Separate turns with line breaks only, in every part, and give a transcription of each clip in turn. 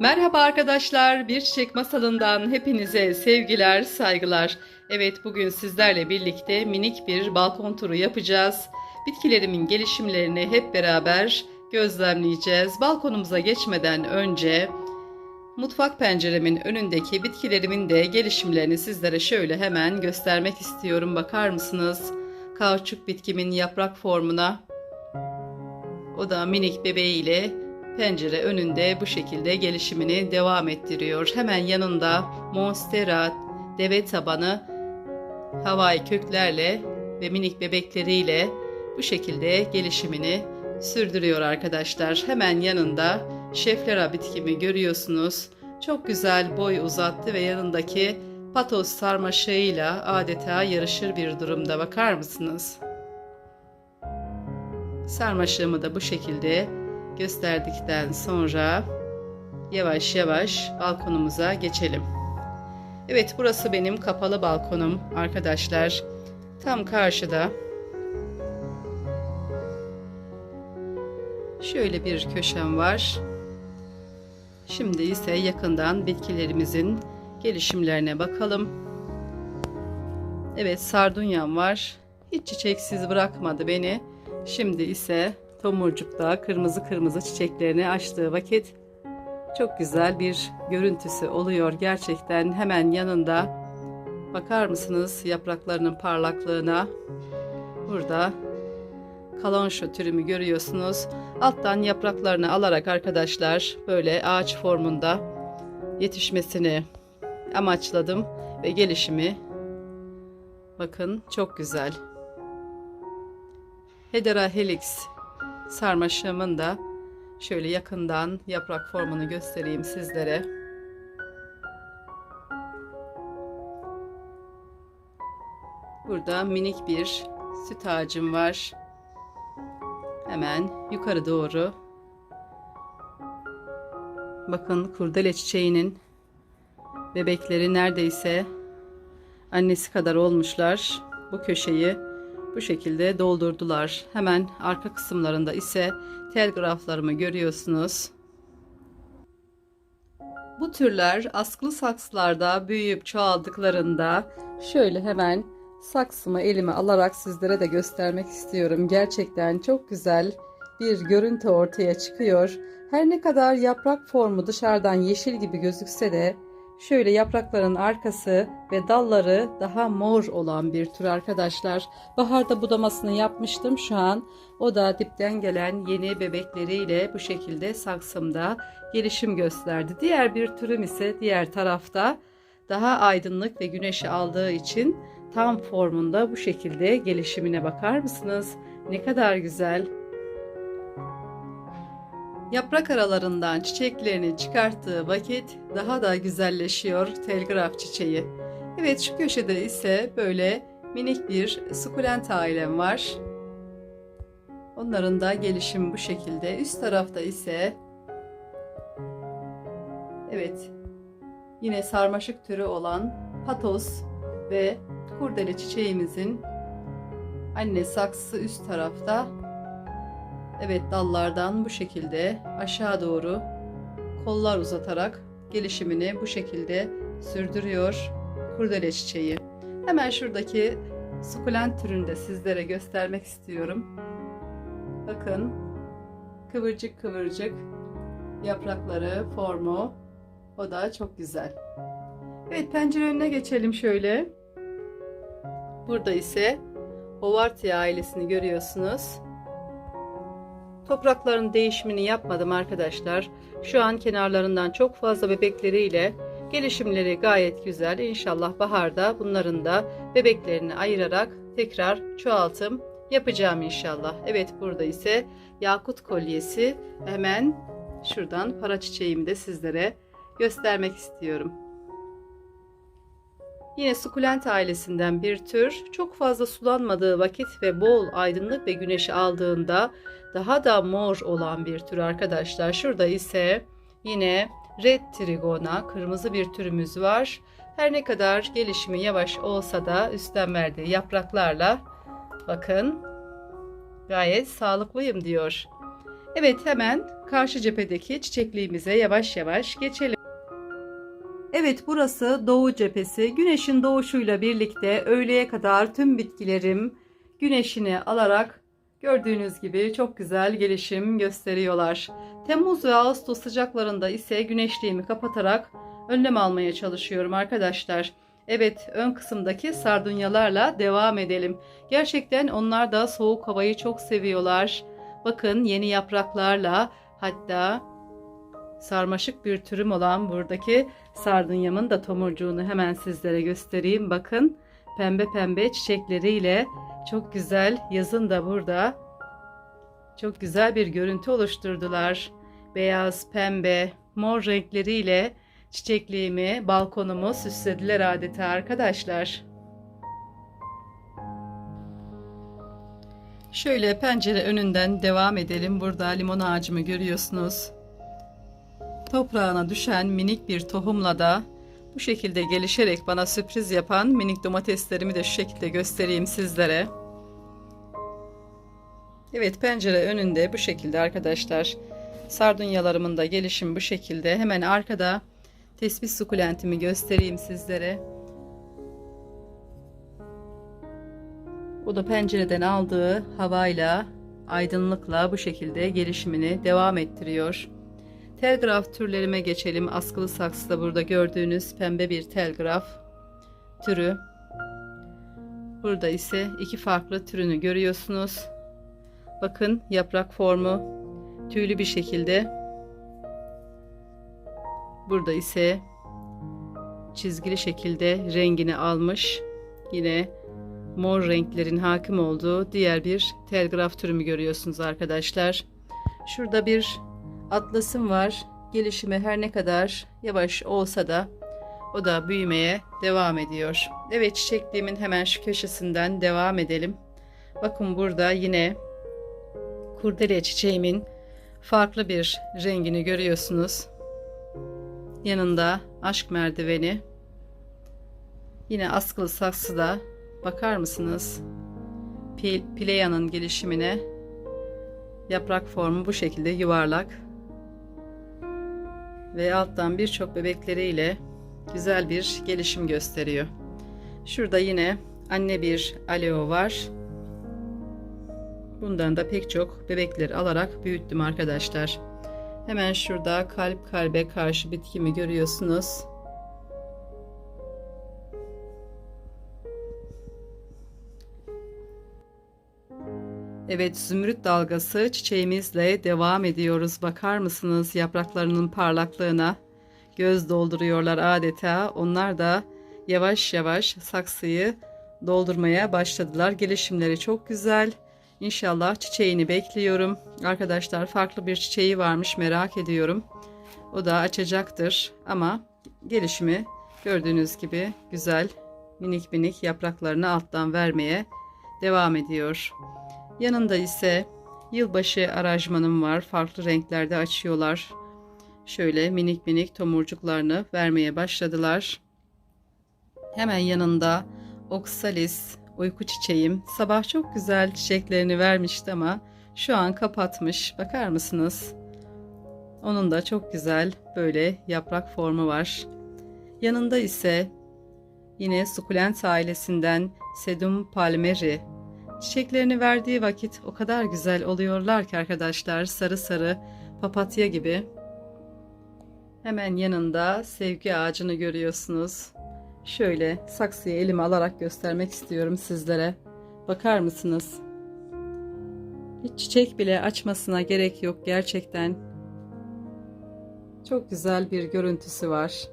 Merhaba arkadaşlar, Bir Çiçek Masalı'ndan hepinize sevgiler, saygılar. Evet, bugün sizlerle birlikte minik bir balkon turu yapacağız. Bitkilerimin gelişimlerini hep beraber gözlemleyeceğiz. Balkonumuza geçmeden önce mutfak penceremin önündeki bitkilerimin de gelişimlerini sizlere şöyle hemen göstermek istiyorum. Bakar mısınız? Kauçuk bitkimin yaprak formuna. O da minik bebeğiyle pencere önünde bu şekilde gelişimini devam ettiriyor. Hemen yanında monstera, deve tabanı, havai köklerle ve minik bebekleriyle bu şekilde gelişimini sürdürüyor arkadaşlar. Hemen yanında şeflera bitkimi görüyorsunuz. Çok güzel boy uzattı ve yanındaki patos sarmaşığıyla adeta yarışır bir durumda bakar mısınız? Sarmaşığımı da bu şekilde gösterdikten sonra yavaş yavaş balkonumuza geçelim. Evet burası benim kapalı balkonum arkadaşlar. Tam karşıda şöyle bir köşem var. Şimdi ise yakından bitkilerimizin gelişimlerine bakalım. Evet sardunyam var. Hiç çiçeksiz bırakmadı beni. Şimdi ise tomurcukta kırmızı kırmızı çiçeklerini açtığı vakit çok güzel bir görüntüsü oluyor gerçekten. Hemen yanında bakar mısınız yapraklarının parlaklığına? Burada kalonşo türümü görüyorsunuz. Alttan yapraklarını alarak arkadaşlar böyle ağaç formunda yetişmesini amaçladım ve gelişimi bakın çok güzel. Hedera helix sarmaşığımın da şöyle yakından yaprak formunu göstereyim sizlere. Burada minik bir süt ağacım var. Hemen yukarı doğru. Bakın kurdele çiçeğinin bebekleri neredeyse annesi kadar olmuşlar. Bu köşeyi bu şekilde doldurdular. Hemen arka kısımlarında ise telgraflarımı görüyorsunuz. Bu türler askılı saksılarda büyüyüp çoğaldıklarında şöyle hemen saksımı elime alarak sizlere de göstermek istiyorum. Gerçekten çok güzel bir görüntü ortaya çıkıyor. Her ne kadar yaprak formu dışarıdan yeşil gibi gözükse de Şöyle yaprakların arkası ve dalları daha mor olan bir tür arkadaşlar. Baharda budamasını yapmıştım şu an. O da dipten gelen yeni bebekleriyle bu şekilde saksımda gelişim gösterdi. Diğer bir türüm ise diğer tarafta daha aydınlık ve güneşi aldığı için tam formunda bu şekilde gelişimine bakar mısınız? Ne kadar güzel. Yaprak aralarından çiçeklerini çıkarttığı vakit daha da güzelleşiyor telgraf çiçeği. Evet şu köşede ise böyle minik bir sukulent ailem var. Onların da gelişimi bu şekilde. Üst tarafta ise evet yine sarmaşık türü olan patos ve kurdele çiçeğimizin anne saksısı üst tarafta Evet dallardan bu şekilde aşağı doğru kollar uzatarak gelişimini bu şekilde sürdürüyor kurdele çiçeği. Hemen şuradaki sukulent türünü de sizlere göstermek istiyorum. Bakın kıvırcık kıvırcık yaprakları, formu. O da çok güzel. Evet pencere önüne geçelim şöyle. Burada ise Hovartia ailesini görüyorsunuz. Toprakların değişimini yapmadım arkadaşlar. Şu an kenarlarından çok fazla bebekleriyle gelişimleri gayet güzel. İnşallah baharda bunların da bebeklerini ayırarak tekrar çoğaltım yapacağım inşallah. Evet burada ise yakut kolyesi hemen şuradan para çiçeğimi de sizlere göstermek istiyorum. Yine sukulent ailesinden bir tür çok fazla sulanmadığı vakit ve bol aydınlık ve güneşi aldığında daha da mor olan bir tür arkadaşlar. Şurada ise yine red trigona kırmızı bir türümüz var. Her ne kadar gelişimi yavaş olsa da üstten verdiği yapraklarla bakın gayet sağlıklıyım diyor. Evet hemen karşı cephedeki çiçekliğimize yavaş yavaş geçelim. Evet burası doğu cephesi. Güneşin doğuşuyla birlikte öğleye kadar tüm bitkilerim güneşini alarak gördüğünüz gibi çok güzel gelişim gösteriyorlar. Temmuz ve Ağustos sıcaklarında ise güneşliğimi kapatarak önlem almaya çalışıyorum arkadaşlar. Evet ön kısımdaki sardunyalarla devam edelim. Gerçekten onlar da soğuk havayı çok seviyorlar. Bakın yeni yapraklarla hatta sarmaşık bir türüm olan buradaki sardunyamın da tomurcuğunu hemen sizlere göstereyim. Bakın pembe pembe çiçekleriyle çok güzel yazın da burada çok güzel bir görüntü oluşturdular. Beyaz, pembe, mor renkleriyle çiçekliğimi, balkonumu süslediler adeta arkadaşlar. Şöyle pencere önünden devam edelim. Burada limon ağacımı görüyorsunuz. Toprağına düşen minik bir tohumla da bu şekilde gelişerek bana sürpriz yapan minik domateslerimi de şu şekilde göstereyim sizlere. Evet pencere önünde bu şekilde arkadaşlar. Sardunyalarımın da gelişimi bu şekilde. Hemen arkada tespih sukulentimi göstereyim sizlere. Bu da pencereden aldığı havayla, aydınlıkla bu şekilde gelişimini devam ettiriyor. Telgraf türlerime geçelim. Askılı saksıda burada gördüğünüz pembe bir telgraf türü. Burada ise iki farklı türünü görüyorsunuz. Bakın yaprak formu tüylü bir şekilde. Burada ise çizgili şekilde rengini almış. Yine mor renklerin hakim olduğu diğer bir telgraf türümü görüyorsunuz arkadaşlar. Şurada bir atlasım var. Gelişimi her ne kadar yavaş olsa da o da büyümeye devam ediyor. Evet çiçekliğimin hemen şu köşesinden devam edelim. Bakın burada yine kurdele çiçeğimin farklı bir rengini görüyorsunuz. Yanında aşk merdiveni. Yine askılı saksıda bakar mısınız? Pileya'nın gelişimine yaprak formu bu şekilde yuvarlak ve alttan birçok bebekleriyle güzel bir gelişim gösteriyor. Şurada yine anne bir aleo var. Bundan da pek çok bebekleri alarak büyüttüm arkadaşlar. Hemen şurada kalp kalbe karşı bitkimi görüyorsunuz. Evet zümrüt dalgası çiçeğimizle devam ediyoruz. Bakar mısınız yapraklarının parlaklığına? Göz dolduruyorlar adeta. Onlar da yavaş yavaş saksıyı doldurmaya başladılar. Gelişimleri çok güzel. İnşallah çiçeğini bekliyorum. Arkadaşlar farklı bir çiçeği varmış merak ediyorum. O da açacaktır ama gelişimi gördüğünüz gibi güzel minik minik yapraklarını alttan vermeye devam ediyor. Yanında ise yılbaşı aranjmanım var. Farklı renklerde açıyorlar. Şöyle minik minik tomurcuklarını vermeye başladılar. Hemen yanında oksalis uyku çiçeğim. Sabah çok güzel çiçeklerini vermişti ama şu an kapatmış. Bakar mısınız? Onun da çok güzel böyle yaprak formu var. Yanında ise yine sukulent ailesinden Sedum palmeri Çiçeklerini verdiği vakit o kadar güzel oluyorlar ki arkadaşlar sarı sarı papatya gibi. Hemen yanında sevgi ağacını görüyorsunuz. Şöyle saksıyı elime alarak göstermek istiyorum sizlere. Bakar mısınız? Hiç çiçek bile açmasına gerek yok gerçekten. Çok güzel bir görüntüsü var.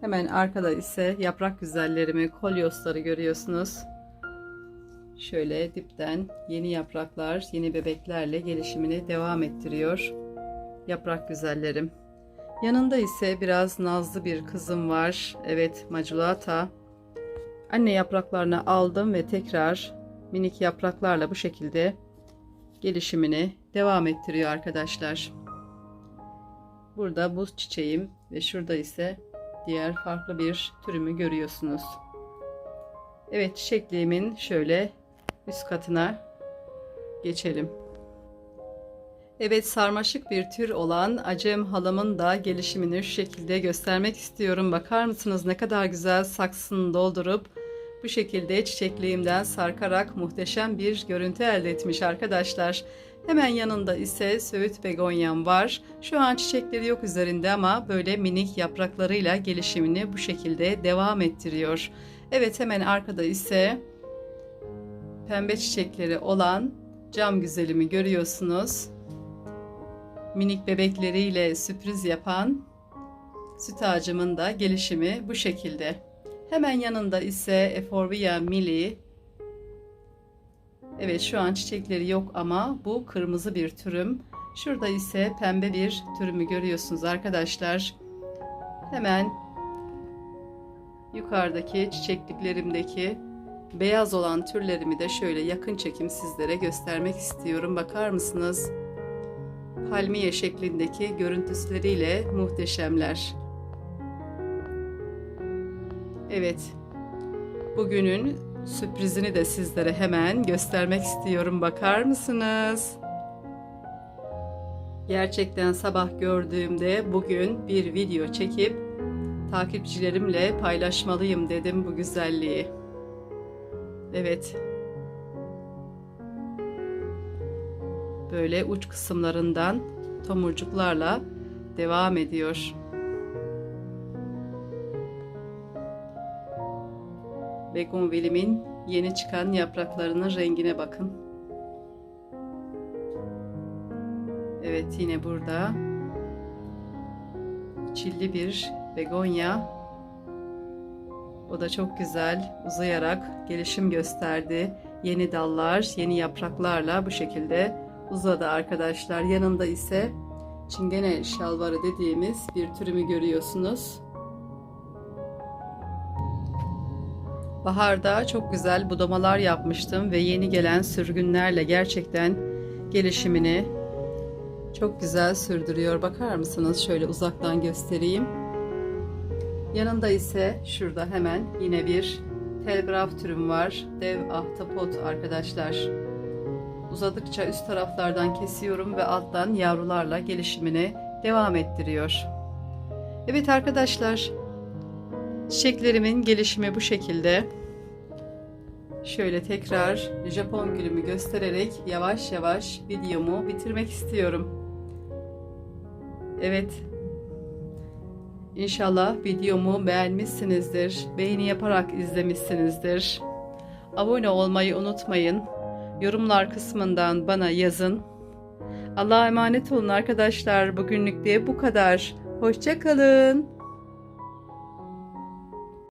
Hemen arkada ise yaprak güzellerimi, kolyosları görüyorsunuz. Şöyle dipten yeni yapraklar, yeni bebeklerle gelişimini devam ettiriyor. Yaprak güzellerim. Yanında ise biraz nazlı bir kızım var. Evet, Maculata. Anne yapraklarını aldım ve tekrar minik yapraklarla bu şekilde gelişimini devam ettiriyor arkadaşlar. Burada buz çiçeğim ve şurada ise diğer farklı bir türümü görüyorsunuz. Evet çiçekliğimin şöyle üst katına geçelim. Evet sarmaşık bir tür olan acem halamın da gelişimini şu şekilde göstermek istiyorum. Bakar mısınız ne kadar güzel saksını doldurup bu şekilde çiçekliğimden sarkarak muhteşem bir görüntü elde etmiş arkadaşlar. Hemen yanında ise söğüt begonyam var. Şu an çiçekleri yok üzerinde ama böyle minik yapraklarıyla gelişimini bu şekilde devam ettiriyor. Evet hemen arkada ise pembe çiçekleri olan cam güzelimi görüyorsunuz. Minik bebekleriyle sürpriz yapan süt ağacımın da gelişimi bu şekilde. Hemen yanında ise Euphorbia mili. Evet şu an çiçekleri yok ama bu kırmızı bir türüm. Şurada ise pembe bir türümü görüyorsunuz arkadaşlar. Hemen yukarıdaki çiçekliklerimdeki beyaz olan türlerimi de şöyle yakın çekim sizlere göstermek istiyorum. Bakar mısınız? Palmiye şeklindeki görüntüsüyle muhteşemler. Evet. Bugünün sürprizini de sizlere hemen göstermek istiyorum. Bakar mısınız? Gerçekten sabah gördüğümde bugün bir video çekip takipçilerimle paylaşmalıyım dedim bu güzelliği. Evet. Böyle uç kısımlarından tomurcuklarla devam ediyor. Begonvilimin yeni çıkan yapraklarının rengine bakın. Evet yine burada çilli bir begonya. O da çok güzel uzayarak gelişim gösterdi. Yeni dallar, yeni yapraklarla bu şekilde uzadı arkadaşlar. Yanında ise çingene şalvarı dediğimiz bir türümü görüyorsunuz. Baharda çok güzel budamalar yapmıştım ve yeni gelen sürgünlerle gerçekten gelişimini çok güzel sürdürüyor. Bakar mısınız? Şöyle uzaktan göstereyim. Yanında ise şurada hemen yine bir telgraf türüm var. Dev ahtapot arkadaşlar. Uzadıkça üst taraflardan kesiyorum ve alttan yavrularla gelişimini devam ettiriyor. Evet arkadaşlar, çiçeklerimin gelişimi bu şekilde. Şöyle tekrar Japon gülümü göstererek yavaş yavaş videomu bitirmek istiyorum. Evet. İnşallah videomu beğenmişsinizdir. Beğeni yaparak izlemişsinizdir. Abone olmayı unutmayın. Yorumlar kısmından bana yazın. Allah'a emanet olun arkadaşlar. Bugünlük de bu kadar. Hoşçakalın.